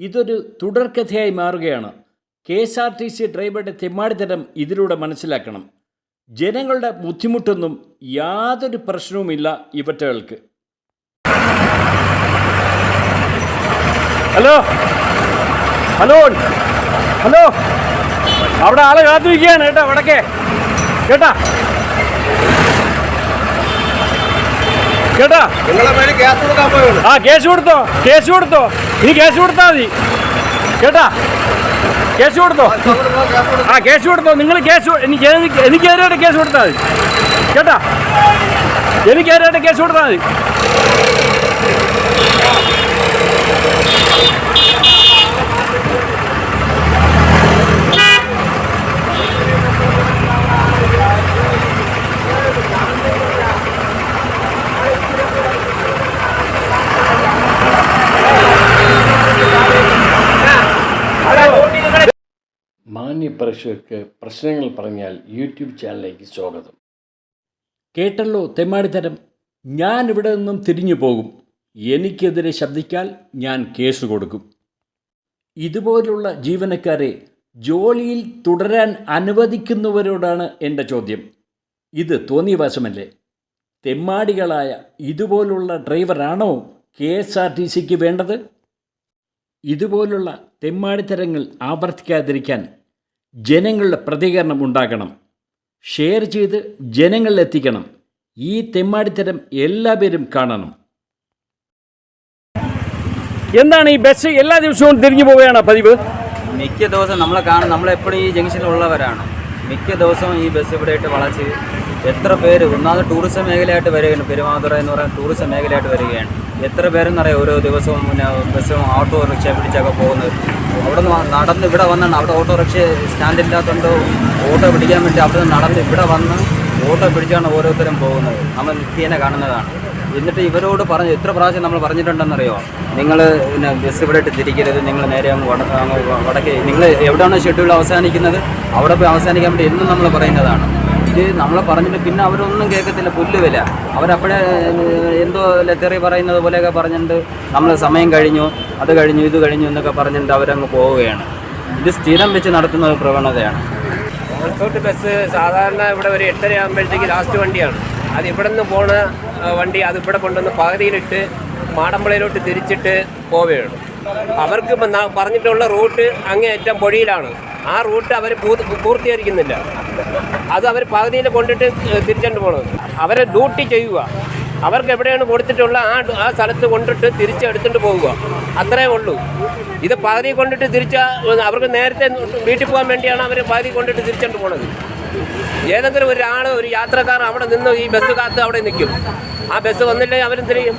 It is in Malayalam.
ഇതൊരു തുടർക്കഥയായി മാറുകയാണ്. K S R T C ഡ്രൈവറുടെ തെമ്മാടിത്തരം ഇതിലൂടെ മനസ്സിലാക്കണം. ജനങ്ങളുടെ ബുദ്ധിമുട്ടൊന്നും യാതൊരു പ്രശ്നവുമില്ല ഇവറ്റകൾക്ക്. ഹലോ? ഹലോ? ഹലോ? അവിടെ ആളെ കാത്തിരിക്കുകയാണ് കേട്ടോ വടക്കേ. കേട്ടാ? കേട്ടാ? ആ കേസ് കൊടുത്തോ? കേസ് കൊടുത്തോ? നീ കേസ് കൊടുത്താൽ മതി. കേട്ടാ? കേസ് കൊടുത്തോ? ആ കേസ് കൊടുത്തോ നിങ്ങൾ കേസ് എനിക്ക് എനിക്കെതിരായിട്ട് കേസ് കൊടുത്താൽ മതി. കേട്ടാ? എനിക്കെതിരായിട്ട് കേസ് കൊടുത്താൽ മതി. മാന്യപ്രേക്ഷകർക്ക് പ്രശ്നങ്ങൾ പറഞ്ഞാൽ യൂട്യൂബ് ചാനലിലേക്ക് സ്വാഗതം. കേട്ടല്ലോ തെമ്മാടിത്തരം. ഞാൻ ഇവിടെ നിന്നും തിരിഞ്ഞു പോകും. എനിക്കെതിരെ ശബ്ദിച്ചാൽ ഞാൻ കേസ് കൊടുക്കും. ഇതുപോലുള്ള ജീവനക്കാരെ ജോലിയിൽ തുടരാൻ അനുവദിക്കുന്നവരോടാണ് എന്റെ ചോദ്യം. ഇത് തോന്നിയ തോന്നിയവാസമല്ലേ? തെമ്മാടികളായ ഇതുപോലുള്ള ഡ്രൈവറാണോ കെ എസ് ആർ ടി സിക്ക് വേണ്ടത്? ഇതുപോലുള്ള തെമ്മാടിത്തരങ്ങൾ ആവർത്തിക്കാതിരിക്കാൻ ജനങ്ങളുടെ പ്രതികരണം ഉണ്ടാക്കണം. ഷെയർ ചെയ്ത് ജനങ്ങളിലെത്തിക്കണം ഈ തെമ്മാടിത്തരം എല്ലാവരും കാണണം. എന്താണ് ഈ ബസ് എല്ലാ ദിവസവും തിരിഞ്ഞു പോവുകയാണ് പതിവ്? മിക്ക ദിവസം നമ്മളെ കാണും നമ്മളെപ്പോഴും ഈ ജംഗ്ഷനിലുള്ളവരാണ് മിക്ക ദിവസവും ഈ ബസ് ഇവിടെ ഇട്ട് വളച്ച് എത്ര പേര് ഒന്നാമത് ടൂറിസം മേഖലയായിട്ട് വരികയാണ്. പെരുമാതുറ എന്ന് പറയുന്ന ടൂറിസം മേഖലയായിട്ട് വരികയാണ്. എത്ര പേരെന്നറിയാം ഓരോ ദിവസവും പിന്നെ ബസ്സും ഓട്ടോ റിക്ഷ പിടിച്ചൊക്കെ പോകുന്നത്. അവിടെ നിന്ന് നടന്ന് ഇവിടെ വന്നാണ്. അവിടെ ഓട്ടോറിക്ഷ സ്റ്റാൻഡ് ഇല്ലാത്തതുകൊണ്ട് ഓട്ടോ പിടിക്കാൻ വേണ്ടി അവിടെ നിന്ന് നടന്ന് ഇവിടെ വന്ന് ഓട്ടോ പിടിച്ചാണ് ഓരോരുത്തരും പോകുന്നത്. നമ്മൾ നിത്യേനെ കാണുന്നതാണ്. എന്നിട്ട് ഇവരോട് പറഞ്ഞു എത്ര പ്രാവശ്യം നമ്മൾ പറഞ്ഞിട്ടുണ്ടെന്നറിയോ? നിങ്ങൾ പിന്നെ ബസ് ഇവിടെ ഇട്ട് തിരിക്കരുത് നിങ്ങൾ നേരെ അങ്ങ് വട അങ്ങ് വടക്കേ നിങ്ങൾ എവിടെയാണോ ഷെഡ്യൂൾ അവസാനിക്കുന്നത് അവിടെ പോയി അവസാനിക്കാൻ വേണ്ടി എന്നും നമ്മൾ പറയുന്നതാണ്. ഇത് നമ്മളെ പറഞ്ഞിട്ട് പിന്നെ അവരൊന്നും കേൾക്കത്തില്ല പുല്ല് വില. അവരപ്പോഴേ എന്തോ തെറി പറയുന്നത് പോലെയൊക്കെ പറഞ്ഞിട്ട് നമ്മൾ സമയം കഴിഞ്ഞു അത് കഴിഞ്ഞു ഇത് കഴിഞ്ഞു എന്നൊക്കെ പറഞ്ഞിട്ട് അവരങ്ങ് പോവുകയാണ്. ഇത് സ്ഥിരം വെച്ച് നടത്തുന്ന ഒരു പ്രവണതയാണ്. റിസോർട്ട് ബസ് സാധാരണ ഇവിടെ ഒരു എട്ടര ആകുമ്പോഴത്തേക്ക് ലാസ്റ്റ് വണ്ടിയാണ്. അത് ഇവിടെ നിന്ന് പോണ വണ്ടി അത് ഇവിടെ കൊണ്ടുവന്ന് പകുതിയിലിട്ട് മാടമ്പളയിലോട്ട് തിരിച്ചിട്ട് പോവുകയാണ്. അവർക്ക് പറഞ്ഞിട്ടുള്ള റൂട്ട് അങ്ങേയറ്റം പൊഴിയിലാണ്. ആ റൂട്ട് അവർ പൂർത്തീകരിക്കുന്നില്ല. അത് അവർ പകുതിയിൽ കൊണ്ടിട്ട് തിരിച്ചുകൊണ്ട് പോകണം അവരെ ഡ്യൂട്ടി ചെയ്യുക. അവർക്ക് എവിടെയാണ് കൊടുത്തിട്ടുള്ള ആ ആ സ്ഥലത്ത് കൊണ്ടിട്ട് തിരിച്ചെടുത്തിട്ട് പോവുക. അത്രേ ഉള്ളൂ. ഇത് പകുതി കൊണ്ടിട്ട് തിരിച്ച അവർക്ക് നേരത്തെ വീട്ടിൽ പോകാൻ വേണ്ടിയാണ് അവർ പകുതി കൊണ്ടിട്ട് തിരിച്ചുകൊണ്ട് പോണത്. ഏതെങ്കിലും ഒരാൾ ഒരു യാത്രക്കാർ അവിടെ നിന്ന് ഈ ബസ് കാത്ത് അവിടെ നിൽക്കും. ആ ബസ് വന്നില്ലെങ്കിൽ അവരെന്ത് ചെയ്യും?